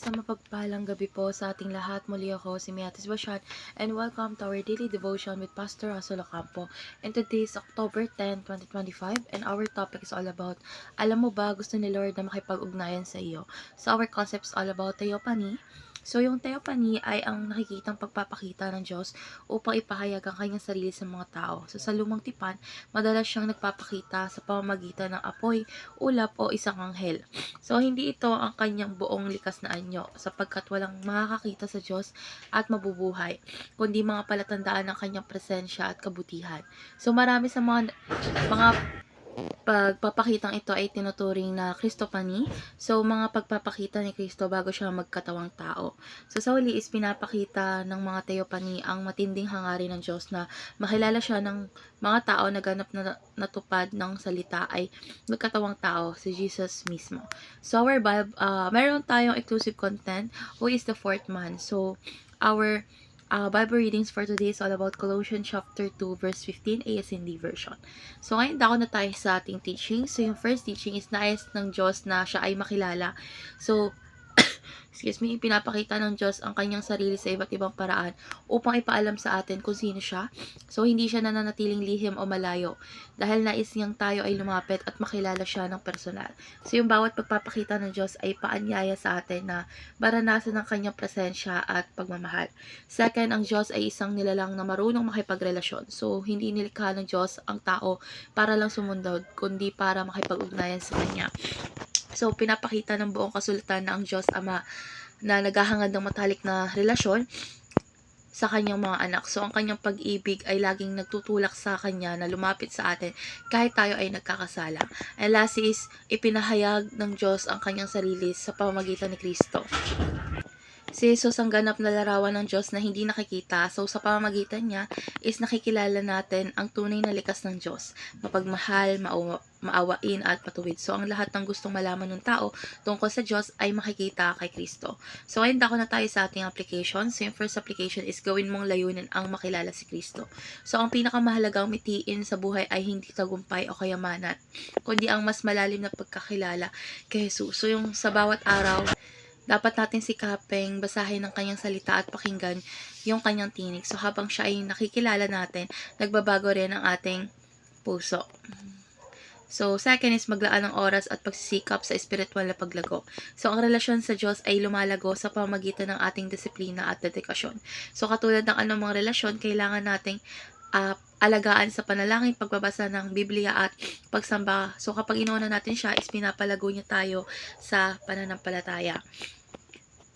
Isang mapagpalang gabi po sa ating lahat. Muli ako si Miatis Bashan and welcome to our daily devotion with Pastor Rosalo Campo. And today is October 10, 2025 and our topic is all about Alam mo ba gusto ni Lord na makipag-ugnayan sa iyo? So our concept is all about theophany. So yung theophany ay ang nakikitang pagpapakita ng Diyos upang ipahayag ang kanyang sarili sa mga tao. So sa lumang tipan, madalas siyang nagpapakita sa pamamagitan ng apoy, ulap o isang anghel. So, hindi ito ang kanyang buong likas na anyo sapagkat walang makakakita sa Diyos at mabubuhay, kundi mga palatandaan ng kanyang presensya at kabutihan. So, marami sa mga mga pagpapakitang ito ay tinuturing na Kristopani. So, mga pagpapakita ni Kristo bago siya magkatawang tao. So, sa huli is pinapakita ng mga Teopani ang matinding hangarin ng Diyos na makilala siya ng mga tao na ganap na natupad ng salita ay magkatawang tao, si Jesus mismo. So, our Bible, uh, meron tayong exclusive content, who is the fourth man. So, our uh, Bible readings for today is all about Colossians chapter 2 verse 15 ASND version. So ngayon dako na tayo sa ating teaching. So yung first teaching is nais ng Diyos na siya ay makilala. So excuse me, pinapakita ng Diyos ang kanyang sarili sa iba't ibang paraan upang ipaalam sa atin kung sino siya. So, hindi siya nananatiling lihim o malayo dahil nais niyang tayo ay lumapit at makilala siya ng personal. So, yung bawat pagpapakita ng Diyos ay paanyaya sa atin na maranasan ng kanyang presensya at pagmamahal. Second, ang Diyos ay isang nilalang na marunong makipagrelasyon. So, hindi nilikha ng Diyos ang tao para lang sumundod, kundi para makipag-ugnayan sa Kanya. So, pinapakita ng buong kasulatan na ang Diyos Ama na naghahangad ng matalik na relasyon sa kanyang mga anak. So, ang kanyang pag-ibig ay laging nagtutulak sa kanya na lumapit sa atin kahit tayo ay nagkakasala. And last is, ipinahayag ng Diyos ang kanyang sarili sa pamamagitan ni Kristo. Si Jesus ang ganap na larawan ng Diyos na hindi nakikita. So, sa pamamagitan niya is nakikilala natin ang tunay na likas ng Diyos. Mapagmahal, maawa, maawain at patuwid. So, ang lahat ng gustong malaman ng tao tungkol sa Diyos ay makikita kay Kristo. So, ngayon dako na tayo sa ating application. So, yung first application is gawin mong layunin ang makilala si Kristo. So, ang pinakamahalagang mitiin sa buhay ay hindi tagumpay o kayamanan, kundi ang mas malalim na pagkakilala kay Jesus. So, yung sa bawat araw, dapat natin sikaping basahin ng kanyang salita at pakinggan yung kanyang tinig. So, habang siya ay nakikilala natin, nagbabago rin ang ating puso. So, second is maglaan ng oras at pagsisikap sa espiritual na paglago. So, ang relasyon sa Diyos ay lumalago sa pamagitan ng ating disiplina at dedikasyon. So, katulad ng anumang relasyon, kailangan nating uh, alagaan sa panalangin, pagbabasa ng Biblia at pagsamba. So, kapag inuuna natin siya, is pinapalago niya tayo sa pananampalataya.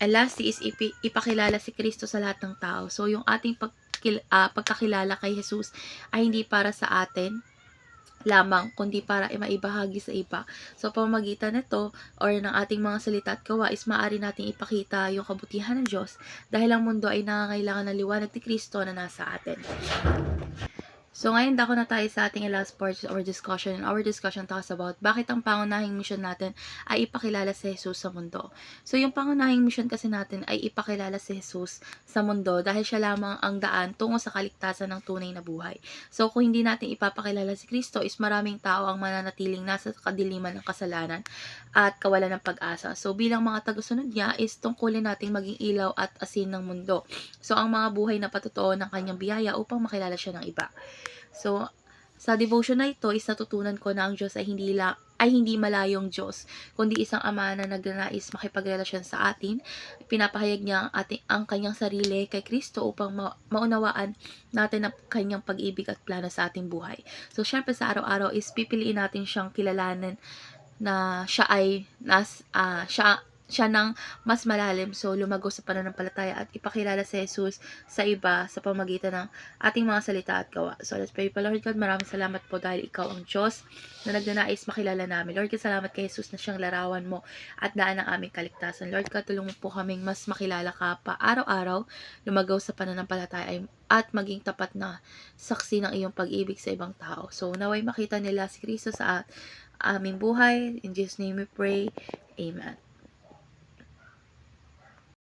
Lastly is ipi, ipakilala si Kristo sa lahat ng tao. So, yung ating pagkil, uh, pagkakilala kay Jesus ay hindi para sa atin lamang, kundi para maibahagi sa iba. So, pamagitan nito or ng ating mga salita at gawa is maaari nating ipakita yung kabutihan ng Diyos dahil ang mundo ay nangangailangan ng liwanag ni Kristo na nasa atin. So, ngayon dako na tayo sa ating last part our discussion. And our discussion talks about bakit ang pangunahing mission natin ay ipakilala si Jesus sa mundo. So, yung pangunahing mission kasi natin ay ipakilala si Jesus sa mundo dahil siya lamang ang daan tungo sa kaligtasan ng tunay na buhay. So, kung hindi natin ipapakilala si Kristo, is maraming tao ang mananatiling nasa kadiliman ng kasalanan at kawalan ng pag-asa. So, bilang mga tagasunod niya, is tungkulin nating maging ilaw at asin ng mundo. So, ang mga buhay na patotoo ng kanyang biyaya upang makilala siya ng iba. So, sa devotion na ito is natutunan ko na ang Diyos ay hindi la ay hindi malayong Diyos, kundi isang ama na nagnanais makipagrelasyon sa atin. Pinapahayag niya ang, ating, ang kanyang sarili kay Kristo upang ma- maunawaan natin ang kanyang pag-ibig at plano sa ating buhay. So, syempre sa araw-araw is pipiliin natin siyang kilalanin na siya ay nas, uh, siya siya ng mas malalim. So, lumago sa pananampalataya at ipakilala si Jesus sa iba sa pamagitan ng ating mga salita at gawa. So, let's pray po, Lord God. Maraming salamat po dahil ikaw ang Diyos na nagnanais makilala namin. Lord God, salamat kay Jesus na siyang larawan mo at daan ng aming kaligtasan. Lord God, tulungan po kaming mas makilala ka pa araw-araw, lumagaw sa pananampalataya at maging tapat na saksi ng iyong pag-ibig sa ibang tao. So, naway makita nila si Kristo sa aming buhay. In Jesus' name we pray. Amen.